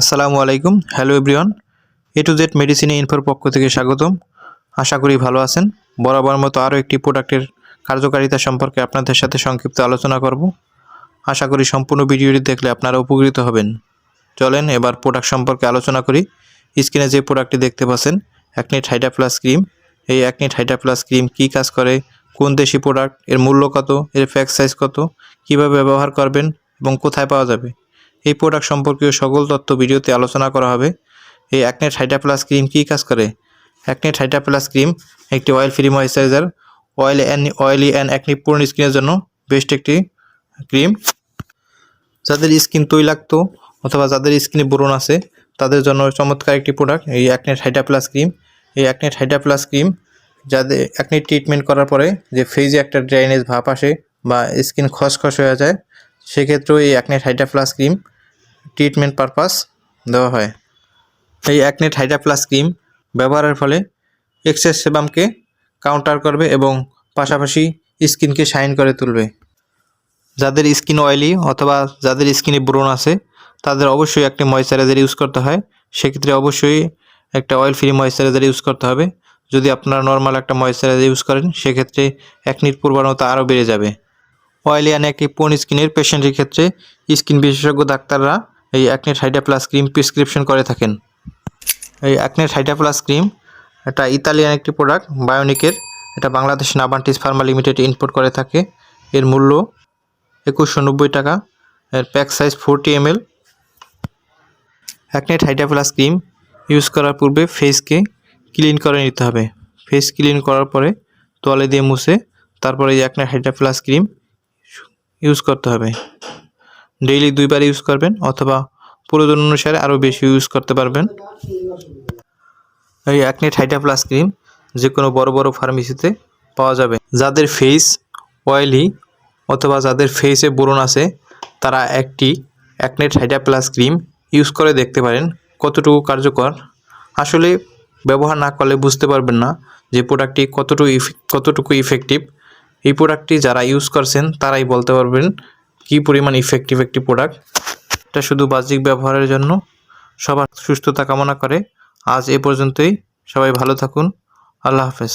আসসালামু আলাইকুম। Hello everyone A to Z মেডিসিনে ইনফোর পক্ষ থেকে স্বাগতম। আশা করি ভালো আছেন। বরাবর মতো আরও একটি প্রোডাক্টের কার্যকারিতা সম্পর্কে আপনাদের সাথে সংক্ষিপ্ত আলোচনা করব। আশা করি সম্পূর্ণ ভিডিওটি দেখলে আপনারা উপকৃত হবেন। চলেন এবার প্রোডাক্ট সম্পর্কে আলোচনা করি। স্ক্রিনে যে প্রোডাক্টটি দেখতে পাচ্ছেন অ্যাকনিট হাইডা প্লাস ক্রিম এই অ্যাকনিট হাইডা প্লাস ক্রিম কী কাজ করে, কোন দেশি প্রোডাক্ট, এর মূল্য কত, এর ফ্যাক্স সাইজ কত, কীভাবে ব্যবহার করবেন এবং কোথায় পাওয়া যাবে এই প্রোডাক্ট সম্পর্কীয় সকল তথ্য ভিডিওতে আলোচনা করা হবে। এই অ্যাকনেট হাইডা প্লাস ক্রিম কী কাজ করে? অ্যাকনেট হাইডা প্লাস ক্রিম একটি oil free moisturiser oil and oily and acne পূর্ণ স্কিনের জন্য বেস্ট একটি ক্রিম যাদের স্কিন তৈলাক্ত অথবা যাদের স্কিনে ব্রণ আছে, তাদের জন্য চমৎকার একটি প্রোডাক্ট এই অ্যাকনেট হাইডা প্লাস ক্রিম এই অ্যাকনেট হাইডা প্লাস ক্রিম যাদের অ্যাকনি ট্রিটমেন্ট করার পরে যে ফেজে একটা ড্রাইনেজ ভাব আসে বা স্কিন খসখস হয়ে যায়, সেক্ষেত্রেও এই Acnet Hyda plus cream treatment purpose দেওয়া হয়। এই অ্যাকনেট হাইডা প্লাস ক্রিম ব্যবহারের ফলে এক্সেস সেবামকে কাউন্টার করবে এবং পাশাপাশি স্কিনকে শাইন করে তুলবে। যাদের স্কিন অয়েলি অথবা যাদের স্কিনে ব্রণ আছে, তাদের অবশ্যই একটি ময়েশ্চারাইজার ইউজ করতে হয়। সেক্ষেত্রে অবশ্যই একটা অয়েল ফ্রি ময়েশ্চারাইজার ইউজ করতে হবে। যদি আপনারা নর্মাল একটা ময়েশ্চারাইজার ইউজ করেন, সেক্ষেত্রে একনিট প্রবণতা আরও বেড়ে যাবে। অয়েলি অ্যান্ড একটি পোন স্কিনের পেশেন্টের ক্ষেত্রে স্কিন বিশেষজ্ঞ ডাক্তাররা এই Acnet Hyda plus cream prescription করে থাকেন। এই অ্যাকনেট হাইডা প্লাস ক্রিম এটা ইতালিয়ান একটি প্রোডাক্ট বায়োনিকের এটা বাংলাদেশ নাবান্টিস ফার্মা লিমিটেড ইম্পোর্ট করে থাকে। এর মূল্য একুশশো নব্বই টাকা। এর pack size forty M L Acnet Hyda plus cream use করার পূর্বে ফেসকে ক্লিন করে নিতে হবে। ফেস ক্লিন করার পরে তোয়ালে দিয়ে মুছে তারপরে এই Acnet Hyda plus cream use করতে হবে। ডেইলি দুইবার ইউজ করবেন অথবা প্রয়োজন অনুসারে আরও বেশি ইউজ করতে পারবেন। এই অ্যাকনেট হাইডা প্লাস ক্রিম যে কোনো বড় বড় ফার্মেসিতে পাওয়া যাবে। যাদের ফেস অয়েলি অথবা যাদের ফেসে ব্রণ আছে, তারা একটি Acnet Hyda plus cream use করে দেখতে পারেন কতটুকু কার্যকর। আসলে ব্যবহার না করলে বুঝতে পারবেন না যে প্রোডাক্টটি কতটুকু কতটুকু ইফেক্টিভ এই প্রোডাক্টটি যারা ইউজ করছেন, তারাই বলতে পারবেন কী পরিমাণ ইফেক্টিভ একটি প্রোডাক্ট এটা শুধু বাহ্যিক ব্যবহারের জন্য, সবার সুস্থতা কামনা করে। আজ এ পর্যন্তই, সবাই ভালো থাকুন, আল্লাহ হাফেজ।